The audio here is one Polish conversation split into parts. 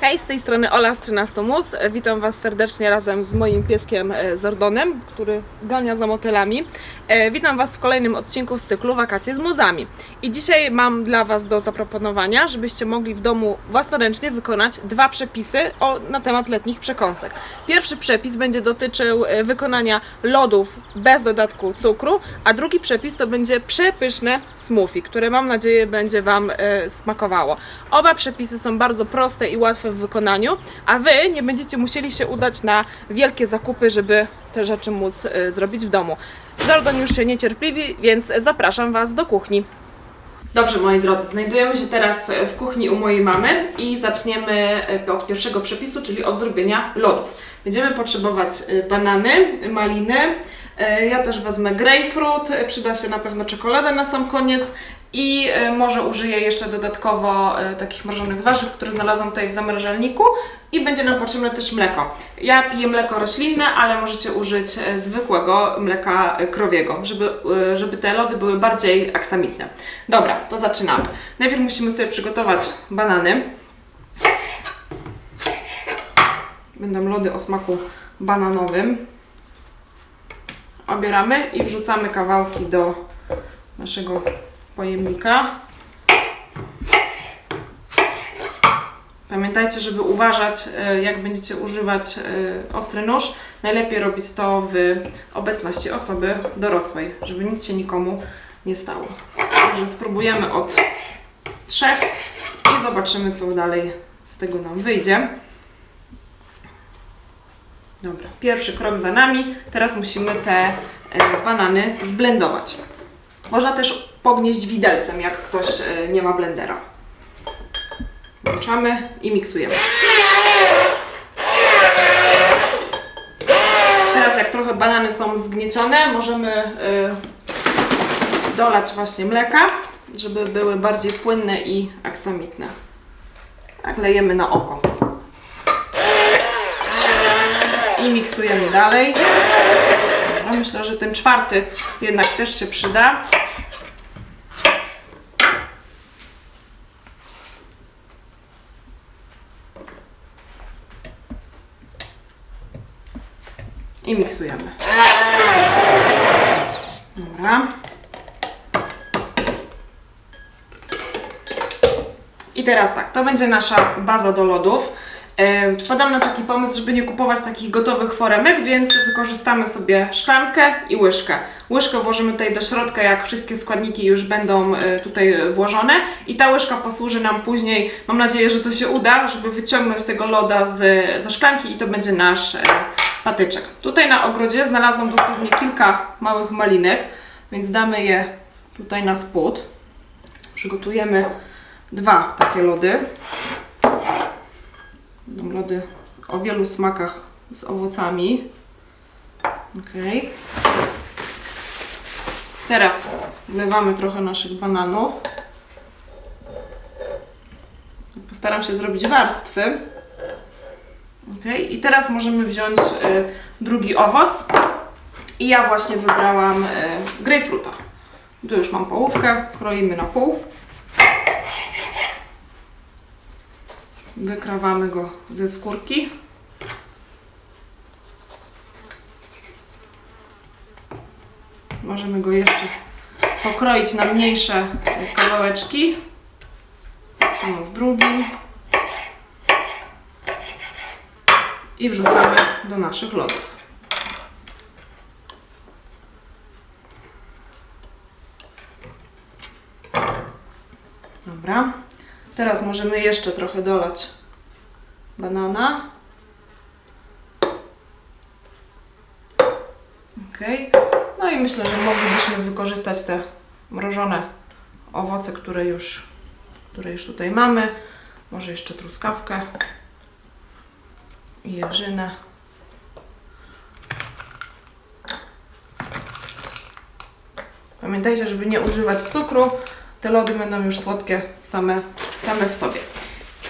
Hej, z tej strony Ola z 13 Mus. Witam Was serdecznie razem z moim pieskiem e, Zordonem, który gania za motylami. E, Witam Was w kolejnym odcinku z cyklu Wakacje z Muzami. I dzisiaj mam dla Was do zaproponowania, żebyście mogli w domu własnoręcznie wykonać dwa przepisy o, na temat letnich przekąsek. Pierwszy przepis będzie dotyczył e, wykonania lodów bez dodatku cukru, a drugi przepis to będzie przepyszne smoothie, które mam nadzieję będzie Wam smakowało. Oba przepisy są bardzo proste i łatwe w wykonaniu, a Wy nie będziecie musieli się udać na wielkie zakupy, żeby te rzeczy móc e, zrobić w domu. Zordon już się niecierpliwi, więc zapraszam Was do kuchni. Dobrze, moi drodzy, znajdujemy się teraz w kuchni u mojej mamy i zaczniemy e, od pierwszego przepisu, czyli od zrobienia lodów. Będziemy potrzebować e, banany, maliny, ja też wezmę grapefruit, przyda się na pewno czekolada na sam koniec i e, może użyję jeszcze dodatkowo e, takich mrożonych warzyw, które znalazłam tutaj w zamrażalniku i będzie nam potrzebne też mleko. Ja piję mleko roślinne, ale możecie użyć e, zwykłego mleka krowiego, żeby, żeby te lody były bardziej aksamitne. Dobra, to zaczynamy. Najpierw musimy sobie przygotować banany. Będą lody o smaku bananowym. Obieramy i wrzucamy kawałki do naszego pojemnika. Pamiętajcie, żeby uważać, e, jak będziecie używać e, ostry nóż. Najlepiej robić to w obecności osoby dorosłej, żeby nic się nikomu nie stało. Także spróbujemy od trzech i zobaczymy, co dalej z tego nam wyjdzie. Dobra, pierwszy krok za nami. Teraz musimy te e, banany zblendować. Można też pognieść widelcem, jak ktoś e, nie ma blendera. Włączamy i miksujemy. Teraz jak trochę banany są zgniecione, możemy y, dolać właśnie mleka, żeby były bardziej płynne i aksamitne. Tak lejemy na oko. I miksujemy dalej. Myślę, że ten czwarty jednak też się przyda. I miksujemy. Dobra. I teraz tak, to będzie nasza baza do lodów. E, Wpadam na taki pomysł, żeby nie kupować takich gotowych foremek, więc wykorzystamy sobie szklankę i łyżkę. Łyżkę włożymy tutaj do środka, jak wszystkie składniki już będą e, tutaj włożone i ta łyżka posłuży nam później, mam nadzieję, że to się uda, żeby wyciągnąć tego loda z, ze szklanki i to będzie nasz e, patyczek. Tutaj na ogrodzie znalazłam dosłownie kilka małych malinek, więc damy je tutaj na spód. Przygotujemy dwa takie lody. Będą lody o wielu smakach z owocami. Ok. Teraz wlewamy trochę naszych bananów. Postaram się zrobić warstwy. Ok, i teraz możemy wziąć y, drugi owoc. I ja właśnie wybrałam y, grejpfruta. Tu już mam połówkę, kroimy na pół. Wykrawamy go ze skórki. Możemy go jeszcze pokroić na mniejsze kawałeczki. Tak samo z drugim. I wrzucamy do naszych lodów. Dobra. Teraz możemy jeszcze trochę dolać banana. Ok. No i myślę, że moglibyśmy wykorzystać te mrożone owoce, które już, które już tutaj mamy. Może jeszcze truskawkę i jeżynę. Pamiętajcie, żeby nie używać cukru. Te lody będą już słodkie same, same w sobie.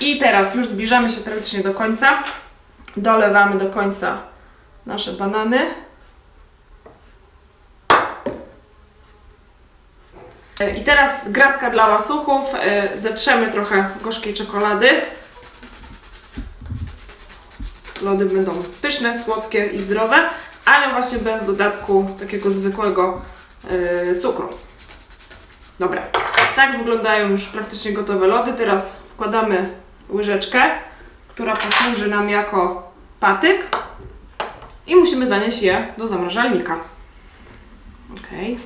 I teraz już zbliżamy się praktycznie do końca. Dolewamy do końca nasze banany. I teraz gratka dla łasuchów. E, Zetrzemy trochę gorzkiej czekolady. Lody będą pyszne, słodkie i zdrowe, ale właśnie bez dodatku takiego zwykłego yy, cukru. Dobra, tak wyglądają już praktycznie gotowe lody. Teraz wkładamy łyżeczkę, która posłuży nam jako patyk i musimy zanieść je do zamrażalnika. Okej.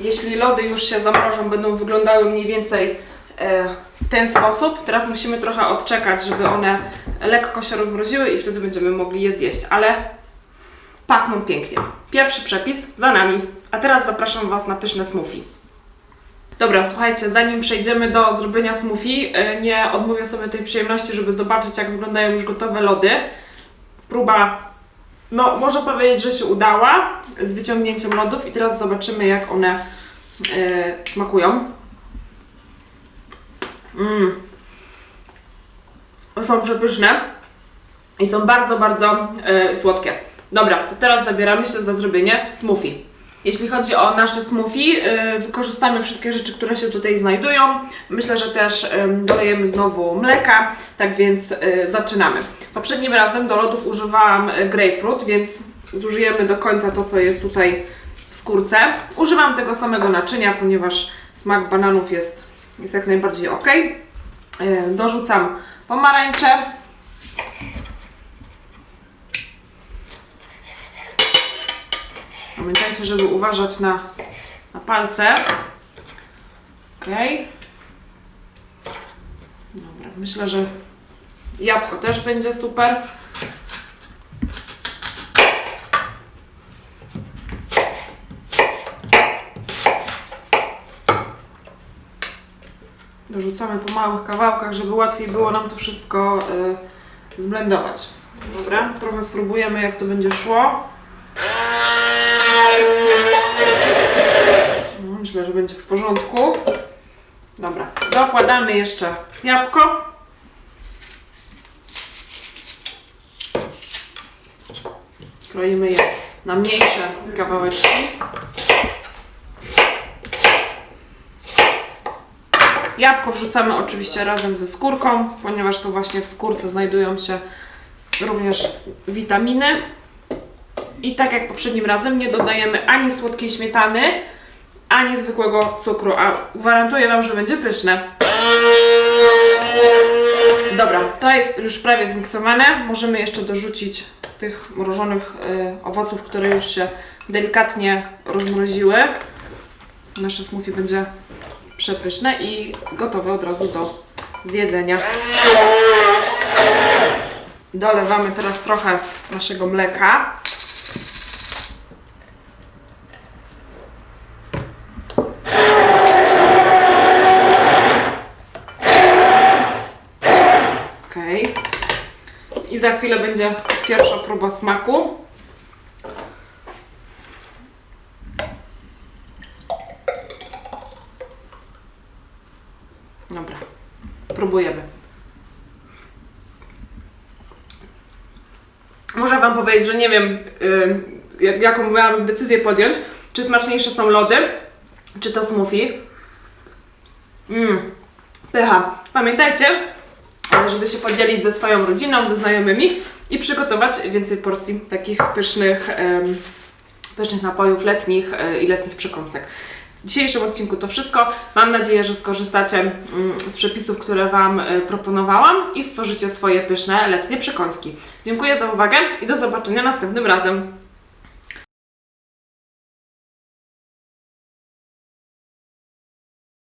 Jeśli lody już się zamrożą, będą wyglądały mniej więcej e, w ten sposób. Teraz musimy trochę odczekać, żeby one lekko się rozmroziły i wtedy będziemy mogli je zjeść, ale pachną pięknie. Pierwszy przepis za nami, a teraz zapraszam Was na pyszne smoothie. Dobra, słuchajcie, zanim przejdziemy do zrobienia smoothie, e, nie odmówię sobie tej przyjemności, żeby zobaczyć, jak wyglądają już gotowe lody. Próba, no, można powiedzieć, że się udała z wyciągnięciem lodów i teraz zobaczymy, jak one e, smakują. Mmm. Są przepyszne i są bardzo, bardzo e, słodkie. Dobra, to teraz zabieramy się za zrobienie smoothie. Jeśli chodzi o nasze smoothie, e, wykorzystamy wszystkie rzeczy, które się tutaj znajdują. Myślę, że też dolejemy znowu mleka, tak więc e, zaczynamy. Poprzednim razem do lodów używałam e, grapefruit, więc zużyjemy do końca to, co jest tutaj w skórce. Używam tego samego naczynia, ponieważ smak bananów jest, jest jak najbardziej ok. Dorzucam pomarańcze. Pamiętajcie, żeby uważać na, na palce. Ok. Dobra, myślę, że jabłko też będzie super. Dorzucamy po małych kawałkach, żeby łatwiej było nam to wszystko y, zblendować. Dobra, trochę spróbujemy jak to będzie szło. Będzie w porządku. Dobra, dokładamy jeszcze jabłko. Kroimy je na mniejsze kawałeczki. Jabłko wrzucamy oczywiście razem ze skórką, ponieważ to właśnie w skórce znajdują się również witaminy. I tak jak poprzednim razem nie dodajemy ani słodkiej śmietany, ani zwykłego cukru, a gwarantuję Wam, że będzie pyszne. Dobra, to jest już prawie zmiksowane. Możemy jeszcze dorzucić tych mrożonych y, owoców, które już się delikatnie rozmroziły. Nasze smoothie będzie przepyszne i gotowe od razu do zjedzenia. Dolewamy teraz trochę naszego mleka. Okej. I za chwilę będzie pierwsza próba smaku. Dobra, próbujemy. Muszę Wam powiedzieć, że nie wiem, y, jak- jaką miałabym decyzję podjąć. Czy smaczniejsze są lody, czy to smoothie. Mmm, pycha. Pamiętajcie, żeby się podzielić ze swoją rodziną, ze znajomymi i przygotować więcej porcji takich pysznych, pysznych napojów letnich e, i letnich przekąsek. W dzisiejszym odcinku to wszystko. Mam nadzieję, że skorzystacie mm, z przepisów, które Wam e, proponowałam i stworzycie swoje pyszne letnie przekąski. Dziękuję za uwagę i do zobaczenia następnym razem.